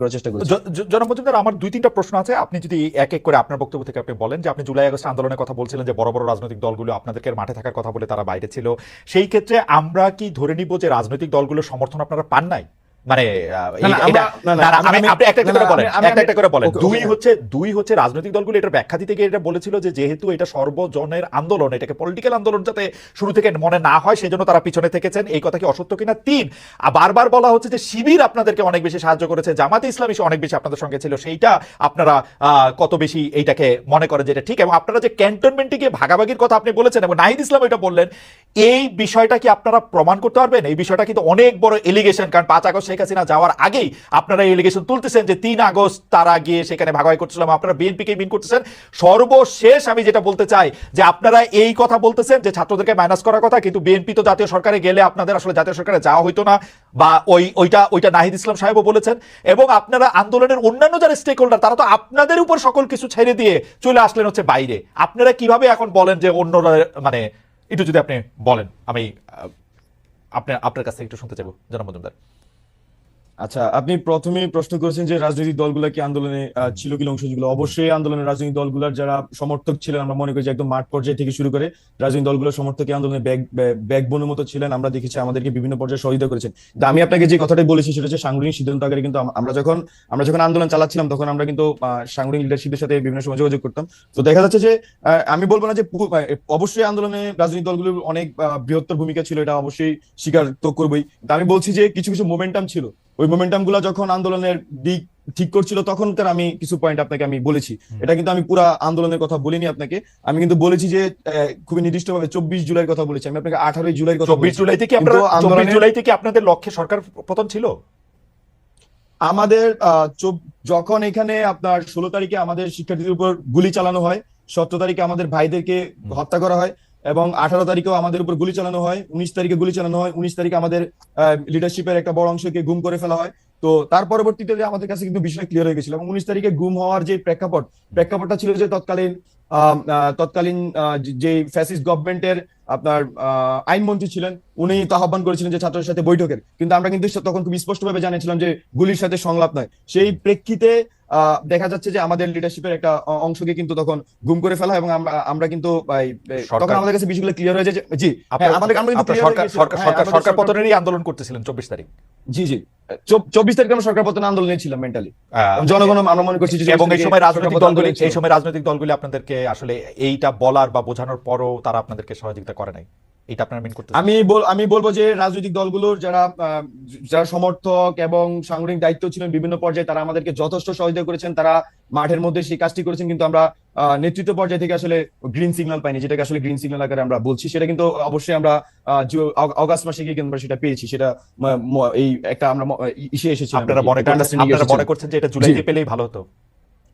আমার দুই তিনটা প্রশ্ন আছে। আপনি যদি এক এক করে আপনার বক্তব্য থেকে আপনি বলেন যে আপনি জুলাই আগস্ট আন্দোলনের কথা বলছিলেন যে বড় বড় রাজনৈতিক দলগুলো আপনাদেরকে মাঠে থাকার কথা বলে তারা বাইরে ছিল, সেই ক্ষেত্রে আমরা কি ধরে নিব যে রাজনৈতিক দলগুলো সমর্থন আপনারা পান নাই? মানে আপনি একটা একটা করে বলেন একটা একটা করে বলেন। দুই হচ্ছে দুই হচ্ছে রাজনৈতিক দলগুলো এটার ব্যাখ্যা দিতে গিয়ে এটা বলেছিল যে যেহেতু এটা সর্বজনের আন্দোলন এটাকে পলিটিক্যাল আন্দোলন যাতে শুরু থেকে মনে না হয় সেজন্য তারা পিছনে থেকেছেন। এই কথা কি অসত্য কিনা? তিন বারবার বলা হচ্ছে যে শিবির আপনাদেরকে অনেক বেশি সাহায্য করেছে জামাতে ইসলামী অনেক বেশি আপনাদের সঙ্গে ছিল সেইটা আপনারা আহ, কত বেশি এইটাকে মনে করেন যে এটা ঠিক এবং আপনারা যে ক্যান্টনমেন্টে গিয়ে ভাগাভাগির কথা আপনি বলেছেন এবং নাহিদ ইসলাম এটা বললেন এই বিষয়টা কি আপনারা প্রমাণ করতে পারবেন? এই বিষয়টা কিন্তু অনেক বড় এলিগেশন কারণ পাঁচ আগস্ট শেখ হাসিনা যাওয়ার আগেই আপনারা এই এলিগেশন তুলতেছেন যে তিন আগস্ট তারা গিয়ে সেখানে ভাগাভাগি করছিলাম আপনারা বিএনপিকে বিন করতেছেন। সর্বশেষ আমি যেটা বলতে চাই যে আপনারা এই কথা বলতেছেন যে ছাত্রদেরকে মাইনাস করার কথা, কিন্তু বিএনপি তো জাতীয় সরকারে গেলে আপনাদের আসলে জাতীয় সরকারে যাওয়া হইতো না বা ওই, ওইটা ওইটা নাহিদ ইসলাম সাহেবও বলেছেন। এবং আপনারা আন্দোলনের অন্যান্য যারা স্টেক হোল্ডার তারা তো আপনাদের উপর সকল কিছু ছেড়ে দিয়ে চলে আসলেন হচ্ছে বাইরে। আপনারা কীভাবে এখন বলেন যে অন্যরা মানে একটু যদি আপনি বলেন, আমি আপনার আপনার কাছ থেকে একটু শুনতে চাইব। জনাব মজুমদার। আচ্ছা আপনি প্রথমে প্রশ্ন করেছেন যে রাজনৈতিক দলগুলো কি আন্দোলনে ছিল কি অংশ অবশ্যই আন্দোলনের রাজনৈতিক দলগুলোর যারা সমর্থক ছিলেন, আমরা মনে করি যে একদম মাঠ পর্যায়ে থেকে শুরু করে রাজনৈতিক দলগুলোর সমর্থক আন্দোলনে ব্যাগ মতো ছিলেন। আমরা দেখেছি আমাদেরকে বিভিন্ন পর্যায়ে সহযোগিতা করেছেন। আমি আপনাকে যে কথাটাই বলেছি সেটা হচ্ছে সাংগঠনিক সিদ্ধান্ত আকারে কিন্তু আমরা যখন আমরা যখন আন্দোলন চালাচ্ছিলাম তখন আমরা কিন্তু সাংগঠনিক লিডারশিপের সাথে বিভিন্ন সময় যোগাযোগ করতাম। তো দেখা যাচ্ছে যে আমি বলব না যে অবশ্যই আন্দোলনে রাজনৈতিক দলগুলোর অনেক বৃহত্তর ভূমিকা ছিল, এটা অবশ্যই স্বীকার তো করবোই। আমি বলছি যে কিছু কিছু মোমেন্টাম ছিল। ওই মোমেন্টামগুলা যখন আন্দোলনের দিক ঠিক করছিল তখনকার আমি কিছু পয়েন্ট আপনাকে আমি বলেছি। এটা কিন্তু আমি পুরা আন্দোলনের কথা বলিনি আপনাকে। আমি কিন্তু বলেছি যে খুবই নির্দিষ্টভাবে চব্বিশ জুলাইয়ের কথা বলেছি। আমি আপনাকে আঠারোই জুলাইয়ের কথা চব্বিশ জুলাই থেকে চব্বিশ জুলাই থেকে আপনাদের লক্ষ্যে সরকার পতন ছিল? আমাদের আহ, যখন এখানে আপনার ষোলো তারিখে আমাদের শিক্ষার্থীদের উপর গুলি চালানো হয় সতেরো তারিখে আমাদের ভাইদেরকে হত্যা করা হয় এবং আঠারো তারিখেও আমাদের উপর গুলি চালানো হয়, উনিশ তারিখে গুলি চালানো হয়, উনিশ তারিখে আমাদের লিডারশিপের একটা বড় অংশকে গুম করে ফেলা হয়। তো তার পরবর্তীতে আমাদের কাছে কিন্তু বিষয় ক্লিয়ার হয়ে গেছিল এবং উনিশ তারিখে গুম হওয়ার যে প্রেক্ষাপট, প্রেক্ষাপটটা ছিল যে তৎকালীন তৎকালীন যে ফ্যাসিস্ট গভর্নমেন্টের আপনার আহ, আইনমন্ত্রী ছিলেন উনি তো আহ্বান করেছিলেন যে ছাত্রদের সাথে বৈঠকের। কিন্তু আমরা কিন্তু তখন খুব স্পষ্টভাবে জানিয়েছিলাম যে গুলির সাথে সংলাপ নয়। সেই প্রেক্ষিতে দেখা যাচ্ছে যে আমাদের লিডারশিপের একটা অংশকে কিন্তু তখন গুম করে ফেলা এবং আমরা কিন্তু তখন আমাদের কাছে বিষয়গুলো ক্লিয়ার হয়ে যায় জি হ্যাঁ, আমাদের আমরা কিন্তু হয়ে সরকার- পতনেরই আন্দোলন করতেছিলেন চব্বিশ তারিখ। জি জি। চব্বিশ তারিখে আমরা সরকার পতন আন্দোলনে ছিলাম মেন্টালি জনগণ আমরা মনে করছি এবং এই সময় রাজনৈতিক দলগুলি এই সময় রাজনৈতিক দলগুলি আপনাদেরকে আসলে এইটা বলার বা বোঝানোর পরও তারা আপনাদেরকে সহযোগিতা করে নাই? এটা আপনারা মিন করতে আমি বল আমি বলব যে রাজনৈতিক দলগুলোর যারা যারা সমর্থক এবং সাংগঠনিক দায়িত্ব ছিলেন বিভিন্ন পর্যায়ে তারা আমাদেরকে যথেষ্ট সহযোগিতা করেছেন। তারা মাঠের মধ্যে সেই কাজটি করেছেন। কিন্তু আমরা নেতৃত্ব পর্যায়ে থেকে আসলে গ্রিন সিগন্যাল পাইনি যেটাকে আসলে গ্রিন সিগন্যাল আকারে আমরা বলছি। সেটা কিন্তু অবশ্যই আমরা অগাস্ট মাসে গিয়ে কিন্তু সেটা পেয়েছি। সেটা এই একটা আমরা ইসে এসেছিলাম। আপনারা। মনে করছেন যে এটা জুলাইতে পেলেই ভালো হতো?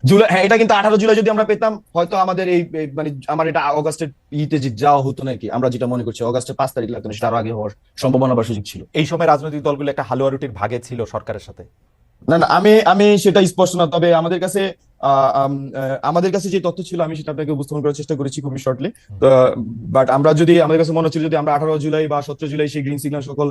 জুলাই হ্যাঁ এটা কিন্তু আঠারো জুলাই যদি আমরা পেতাম হয়তো আমাদের এই মানে আমার এটা অগাস্টের ইতে যাওয়া হতো নাকি আমরা যেটা মনে করছি অগাস্টের পাঁচ তারিখ লাগতো না সেটা আরও আগে হওয়ার সম্ভাবনা বা সুযোগ ছিল। এই সময় রাজনৈতিক দলগুলো একটা হালুয়া রুটির ভাগে ছিল সরকারের সাথে? না না আমি আমি সেটা স্পষ্ট না তবে আমাদের কাছে আমাদের কাছে যে তথ্য ছিল আমি সেটা আপনাকে উপস্থাপন করার চেষ্টা করেছি খুবই শর্টলি বাট আমরা যদি আমাদের কাছে মনে হচ্ছিল যদি আমরা আঠারো জুলাই বা সতেরো জুলাই সেই গ্রিন সিগন্যাল সকল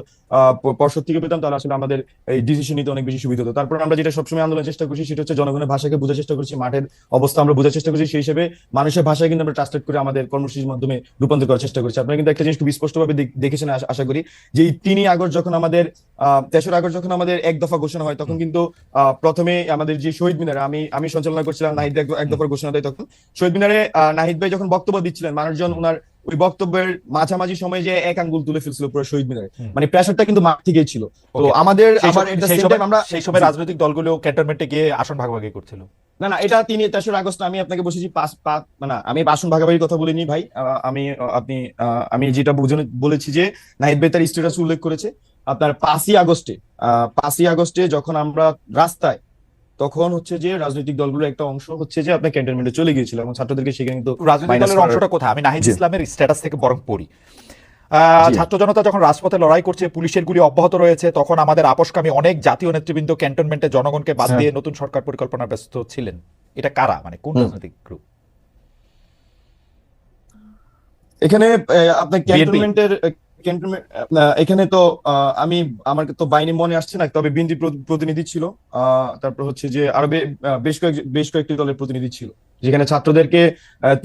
পর্ষদ থেকে পেতাম তাহলে আসলে আমাদের এই ডিসিশন নিতে অনেক বেশি সুবিধা হতো। তারপর আমরা যেটা সবসময় আন্দোলনের চেষ্টা করছি সেটা হচ্ছে জনগণের ভাষাকে বোঝার চেষ্টা করছি মাঠের অবস্থা আমরা বোঝার চেষ্টা করছি সেই হিসেবে মানুষের ভাষায় কিন্তু আমরা ট্রান্সলেট করে আমাদের কর্মসূচির মাধ্যমে রূপান্তর করার চেষ্টা করছি। আপনারা কিন্তু একটা জিনিস খুব স্পষ্টভাবে দেখেছেন আশা- করি যে এই তিনই আগস্ট যখন আমাদের আহ, তেসরা আগস্ট যখন আমাদের এক দফা ঘোষণা হয় তখন কিন্তু আহ, প্রথমে আমাদের যে শহীদ মিনার আমি আমি সঞ্চালনা করছিলাম নাহিদ এক- এক দফার ঘোষণা দেয় তখন। শহীদ মিনারে নাহিদ ভাই যখন বক্তব্য দিচ্ছিলেন মানুষজন ওনার ওই বক্তব্যের মাঝামাঝি সময়ে যে এক আঙ্গুল তুলে ফেলছিল পুরো শহীদ মিনারে। মানে প্রেশারটা কিন্তু মাঠ থেকেই ছিল। তো আমাদের আবার সময়- সেই সময় আমরা সেই সময় রাজনৈতিক দলগুলো ক্যান্টনমেন্টে গিয়ে আসন ভাগাভাগি করছিল। না না এটা তিনি তেসরা আগস্ট আমি আপনাকে বসেছি পাঁচ পাঁচ মানে আমি আসন ভাগাভাগির কথা বলিনি ভাই। আমি আপনি আহ, আমি যেটা বুঝানো বলেছি যে নাহিদ ভাই তার স্ট্যাটাস উল্লেখ করেছে। আপনার পাঁচই আগস্টে আহ, পাঁচই আগস্টে যখন আমরা রাস্তায় তখন হচ্ছে যে রাজনৈতিক দলগুলোর একটা অংশ হচ্ছে যে আপনার ক্যান্টনমেন্টে চলে গিয়েছিল এবং ছাত্রদেরকে সেখানে কিন্তু রাজনৈতিক দলের অংশটা কোথায়? আমি নাহিদ ইসলামের স্ট্যাটাস থেকে বরং পড়ি। ছাত্র জনতা যখন রাজপথে লড়াই করছে পুলিশের গুলি অব্যাহত রয়েছে তখন আমাদের আপসকামী অনেক জাতীয় নেতৃবৃন্দ ক্যান্টনমেন্টে জনগণকে বাদ হ্যাঁ। দিয়ে নতুন সরকার পরিকল্পনা ব্যস্ত ছিলেন। এটা কারা? মানে কোন রাজনৈতিক গ্রুপ এখানে আপনার ক্যান্টনমেন্টের ক্যান্টনমেন্ট এখানে তো আহ, আমি আমার তো বাহিনী মনে আসছে না তবে বিএনপি প্রতিনিধি ছিল। তারপর হচ্ছে যে আরও বেশ কয়েক বেশ কয়েকটি দলের প্রতিনিধি ছিল। যেখানে ছাত্রদেরকে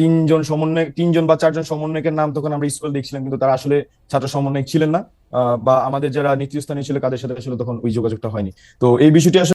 তিনজন সমন্বয় তিনজন বা চারজন সমন্বয়কের নাম তখন আমরা স্কুল দেখছিলাম কিন্তু তারা আসলে ছাত্র সমন্বয়ক ছিলেন না। বা আমাদের যারা নেতৃস্থানীয় ছিল কাদের সাথে আসলে তখন ওই যোগাযোগটা হয়নি। তো এই বিষয়টি আসলে